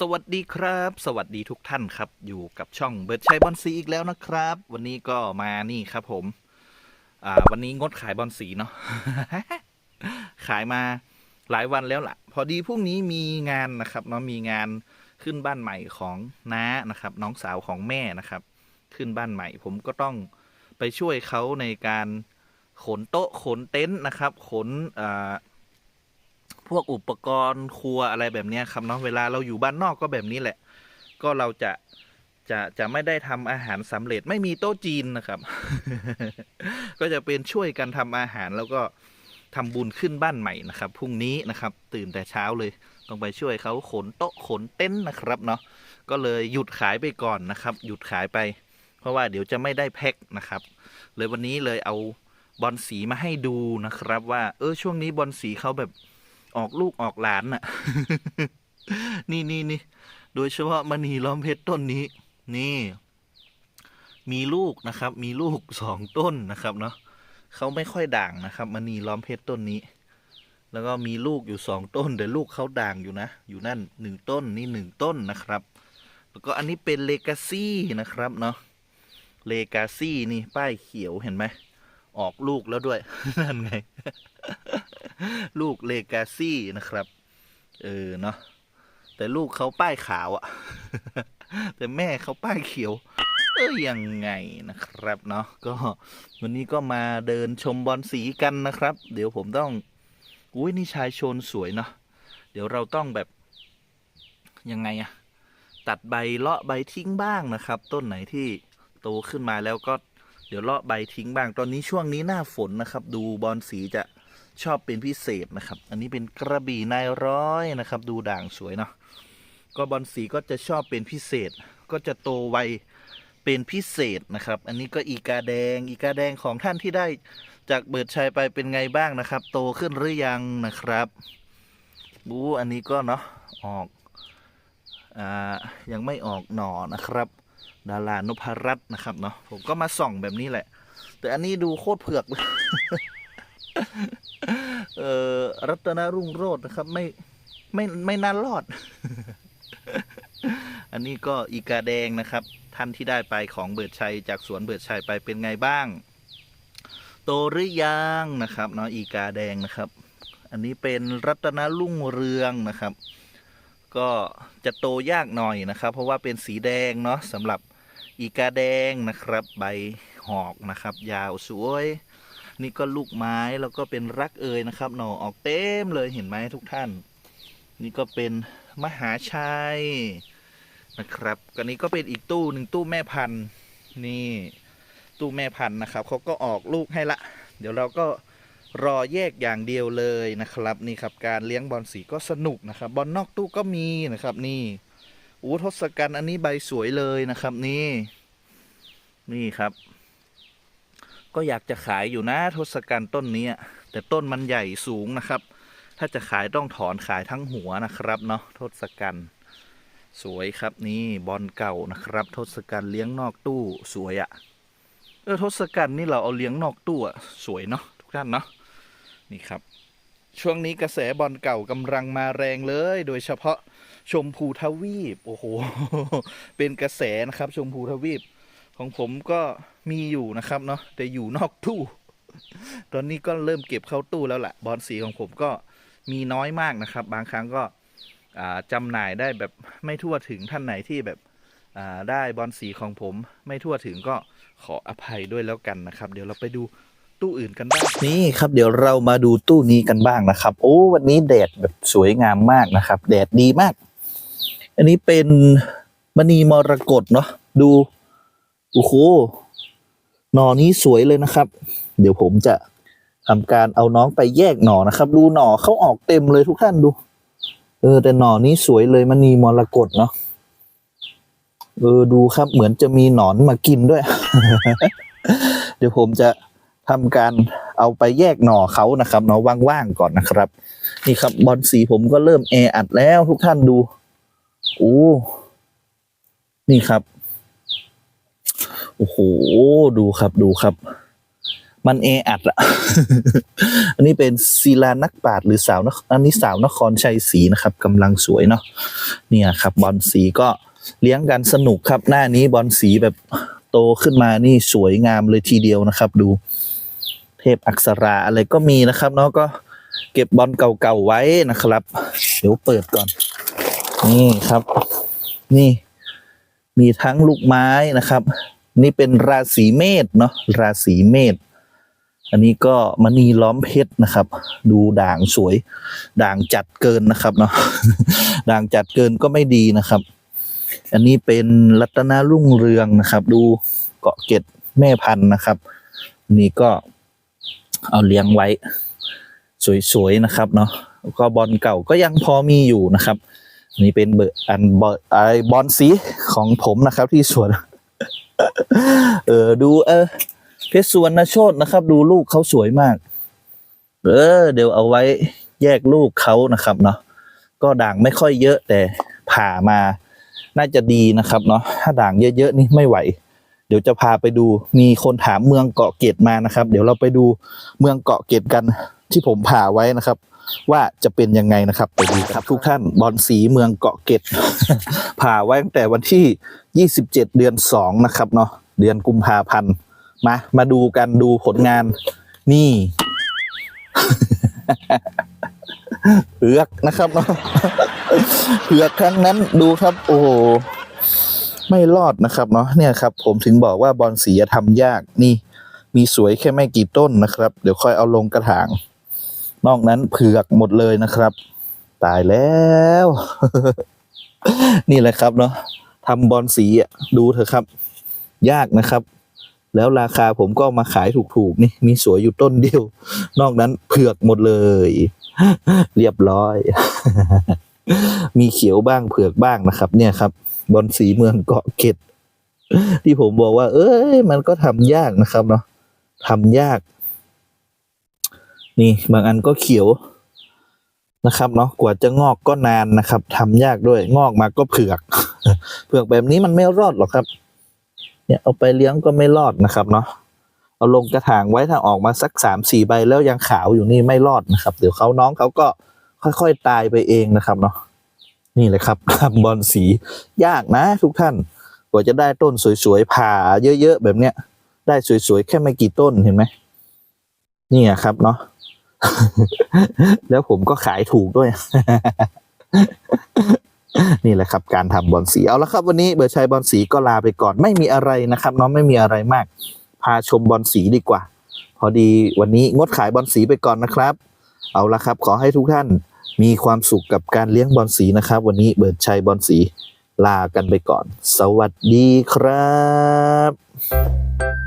สวัสดีครับ สวัสดีทุกท่านครับ อยู่กับช่องเบิร์ดชัยบอลสีอีกแล้วนะครับ วันนี้ก็มานี่ครับผม อ่า วันนี้งดขายบอลสีเนาะ ขายมาหลายวันแล้วล่ะ พอดีพรุ่งนี้มีงานนะครับเนาะมีงานขึ้นบ้านใหม่ของน้านะครับ น้องสาวของแม่นะครับ ขึ้นบ้านใหม่ ผมก็ต้องไปช่วยเขาในการขนโต๊ะขนเต็นท์นะครับ ขนอ่า พวกอุปกรณ์ครัวอะไรแบบนี้ครับเนาะเวลาเราอยู่บ้านนอกก็แบบนี้แหละ ก็เราจะจะจะไม่ได้ทำอาหารสำเร็จไม่มีโต๊ะจีนนะครับ ก็จะเป็นช่วยกันทำอาหารแล้วก็ทำบุญขึ้นบ้านใหม่นะครับพรุ่งนี้นะครับ ตื่นแต่เช้าเลยต้องไปช่วยเขาขนโต๊ะขนเต็นท์นะครับเนาะก็เลยหยุดขายไปก่อนนะครับ หยุดขายไป เพราะว่าเดี๋ยวจะไม่ได้แพ็คนะครับ เลยวันนี้เลยเอาบอลสีมาให้ดูนะครับ ว่า เออช่วงนี้บอลสีเขาแบบ ออกลูกออกหลานน่ะ นี่นี่นี่โดยเฉพาะมณีล้อมเพชรต้นนี้ นี่ มีลูกนะครับ มีลูกสองต้นนะครับเนาะเขาไม่ค่อยด่างนะครับมณีล้อมเพชรต้นนี้ แล้วก็มีลูกอยู่สองต้นแต่ลูกเขาด่างอยู่นะ อยู่นั่นหนึ่งต้นนี่หนึ่งต้นนะครับ แล้วก็อันนี้เป็นเลกาซี่นะครับเนาะเลกาซี่นี่ป้ายเขียวเห็นไหมออกลูกแล้วด้วย นั่นไง ลูกเลกาซี่นะครับ เออเนาะแต่ลูกเขาป้ายขาวอะแต่แม่เขาป้ายเขียว เออยังไงนะครับเนาะก็วันนี้ก็มาเดินชมบอลสีกันนะครับ เดี๋ยวผมต้องอุ้ยนี่ชายชนสวยเนาะเดี๋ยวเราต้องแบบยังไงอะตัดใบเลาะใบทิ้งบ้างนะครับ ต้นไหนที่โตขึ้นมาแล้วก็เดี๋ยวเลาะใบทิ้งบ้าง ตอนนี้ช่วงนี้หน้าฝนนะครับ ดูบอลสีจะ ชอบเป็นพิเศษนะครับ อันนี้เป็นกระบี่นายร้อยนะครับ ดูด่างสวยเนาะก็บอลสีก็จะชอบเป็นพิเศษ ก็จะโตไวเป็นพิเศษนะครับ อันนี้ก็อีกาแดง อีกาแดงของท่านที่ได้จากเบิดชัยไปเป็นไงบ้างนะครับ โตขึ้นหรือยังนะครับบูอันนี้ก็เนาะออกอ่ายังไม่ออกหน่อนะครับ ดารานพรัตน์นะครับเนาะผมก็มาส่องแบบนี้แหละ แต่อันนี้ดูโคตรเผือกเลย เออรัตนรุ่งโรจน์นะครับ ไม่ไม่ไม่น่ารอด อันนี้ก็อีกาแดงนะครับ ท่านที่ได้ไปของเบิดชัย จากสวนเบิดชัยไปเป็นไงบ้าง โตหรือยังนะครับเนาะอีกาแดงนะครับ อันนี้เป็นรัตนรุ่งเรืองนะครับ ก็จะโตยากหน่อยนะครับ เพราะว่าเป็นสีแดงเนาะสำหรับอีกาแดงนะครับ ใบหอกนะครับ ยาวสวย นี่ก็ลูกไม้แล้วก็เป็นรักเอยนะครับหน่อออกเต็มเลยเห็นไหมทุกท่าน นี่ก็เป็นมหาชัยนะครับก็นี้ก็เป็นอีกตู้หนึ่งตู้แม่พันธุ์นี่ตู้แม่พันธุ์นะครับเขาก็ออกลูกให้ละ เดี๋ยวเราก็รอแยกอย่างเดียวเลยนะครับ นี่ครับการเลี้ยงบอลสีก็สนุกนะครับบอลนอกตู้ก็มีนะครับนี่อู้ทศกัณฐ์อันนี้ใบสวยเลยนะครับ นี่ นี่ครับ ก็อยากจะขายอยู่นะทศกัณฐ์ต้นนี้แต่ต้นมันใหญ่สูงนะครับ ถ้าจะขายต้องถอนขายทั้งหัวนะครับเนาะทศกัณฐ์สวยครับนี่บอลเก่านะครับทศกัณฐ์เลี้ยงนอกตู้สวยอะ่ะเออทศกัณฐ์นี่เราเอาเลี้ยงนอกตู้อะสวยเนาะทุกท่านเนาะนี่ครับ ช่วงนี้กระแสบอลเก่ากำลังมาแรงเลย โดยเฉพาะชมพูทวีป โอ้โห เป็นกระแสนะครับ ชมพูทวีป ของผมก็มีอยู่นะครับเนาะแต่อยู่นอกตู้ ตอนนี้ก็เริ่มเก็บเข้าตู้แล้วแหละบอลสีของผมก็มีน้อยมากนะครับ บางครั้งก็อ่าจำหน่ายได้แบบไม่ทั่วถึงท่านไหนที่แบบได้บอลสีของผมไม่ทั่วถึงก็ขออภัยด้วยแล้วกันนะครับ เดี๋ยวเราไปดูตู้อื่นกันบ้างนี่ครับ เดี๋ยวเรามาดูตู้นี้กันบ้างนะครับ โอ้วันนี้แดดแบบสวยงามมากนะครับ แดดดีมาก อันนี้เป็นมณีมรกตเนาะดู โอ้โหหน่อนี้สวยเลยนะครับ เดี๋ยวผมจะทำการเอาน้องไปแยกหน่อนะครับ ดูหน่อเขาออกเต็มเลยทุกท่านดู เออ แต่หน่อนี้สวยเลยมันนีมรกตเนาะเออดูครับ เหมือนจะมีหนอนมากินด้วย เดี๋ยวผมจะทำการเอาไปแยกหน่อเขานะครับหน่อว่างๆก่อนนะครับ นี่ครับบอลสีผมก็เริ่มแออัดแล้วทุกท่านดูโอ้นี่ครับ โอ้โห ดูครับดูครับ มันเออัดอะอันนี้เป็นศิลานักปราชญ์หรือสาวนคอันนี้สาวนครชัยศรีนะครับกำลังสวยเนาะเนี่ยครับ บอลสีก็เลี้ยงกันสนุกครับ หน้านี้บอลสีแบบโตขึ้นมานี่สวยงามเลยทีเดียวนะครับ ดู เทพอักษราอะไรก็มีนะครับเนาะก็เก็บบอลเก่าๆไว้นะครับ เดี๋ยวเปิดก่อน นี่ครับ นี่ มีทั้งลูกไม้นะครับ นี่เป็นราศีเมษเนาะราศีเมษอันนี้ก็มณีล้อมเพชรนะครับ ดูด่างสวย ด่างจัดเกินนะครับเนาะด่างจัดเกินก็ไม่ดีนะครับ อันนี้เป็นรัตนารุ่งเรืองนะครับ ดูเกาะเกร็ดแม่พันธุ์นะครับนนี้ก็เอาเลี้ยงไว้ สวยๆนะครับเนาะแล้วก็บอลเก่าก็ยังพอมีอยู่นะครับ นี่เป็นเบอร์อันบอลไอบอลสีของผมนะครับที่สวน เออดูเออเพชรสุวรรณโชตนะครับ ดูลูกเขาสวยมาก เออ เดี๋ยวเอาไว้แยกลูกเขานะครับเนาะก็ด่างไม่ค่อยเยอะแต่ผ่ามาน่าจะดีนะครับเนาะถ้าด่างเยอะๆนี่ไม่ไหว เดี๋ยวจะพาไปดูมีคนถามเมืองเกาะเกร็ดมานะครับ เดี๋ยวเราไปดูเมืองเกาะเกร็ดกันที่ผมผ่าไว้นะครับ ว่าจะเป็นยังไงนะครับไปดูครับทุกท่านบอลสีเมืองเกาะเกร็ดผ่าไว้ตั้งแต่วันที่ 27 เดือน 2 นะครับเนาะเดือนกุมภาพันธ์มามาดูกันดูผลงานนี่เผือกนะครับเนาะเผือกครั้งนั้นดูครับ โอ้โหไม่รอดนะครับเนาะเนี่ยครับ ผมถึงบอกว่าบอลสีจะทำยากนี่ มีสวยแค่ไม่กี่ต้นนะครับ เดี๋ยวค่อยเอาลงกระถาง นอกนั้นเผือกหมดเลยนะครับ ตายแล้ว นี่แหละครับเนาะทำบอลสีอะดูเถอะครับ ยากนะครับ แล้วราคาผมก็มาขายถูกๆนี่มีสวยอยู่ต้นเดียว นอกนั้นเผือกหมดเลย เรียบร้อย มีเขียวบ้างเผือกบ้างนะครับ เนี่ยครับ บอลสีเมืองเกาะเกร็ดที่ผมบอกว่า เอ้ย มันก็ทำยากนะครับเนาะทำยาก นี่บางอันก็เขียวนะครับเนาะกว่าจะงอกก็นานนะครับทำยากด้วยงอกมาก็เผือก เผือกแบบนี้มันไม่รอดหรอกครับ เนี่ยเอาไปเลี้ยงก็ไม่รอดนะครับเนาะเอาลงกระถางไว้ถ้าออกมาสักสามสี่ใบแล้วยังขาวอยู่นี่ไม่รอดนะครับ เดี๋ยวเขาน้องเขาก็ค่อยๆตายไปเองนะครับเนาะนี่เลยครับทำบอลสียากนะ ทุกท่านกว่าจะได้ต้นสวยๆผ่าเยอะๆแบบเนี้ย ได้สวยๆแค่ไม่กี่ต้นเห็นไหมนี่อะครับเนาะ แล้วผมก็ขายถูกด้วย นี่แหละครับ การทำบอลสีเอาละครับ วันนี้เบอร์ชัยบอลสีก็ลาไปก่อนไม่มีอะไรนะครับ น้องไม่มีอะไรมาก พาชมบอลสีดีกว่า พอดีวันนี้งดขายบอลสีไปก่อนนะครับ เอาละครับ ขอให้ทุกท่านมีความสุขกับการเลี้ยงบอลสีนะครับ วันนี้เบิร์ชัยบอลสีลากันไปก่อน สวัสดีครับ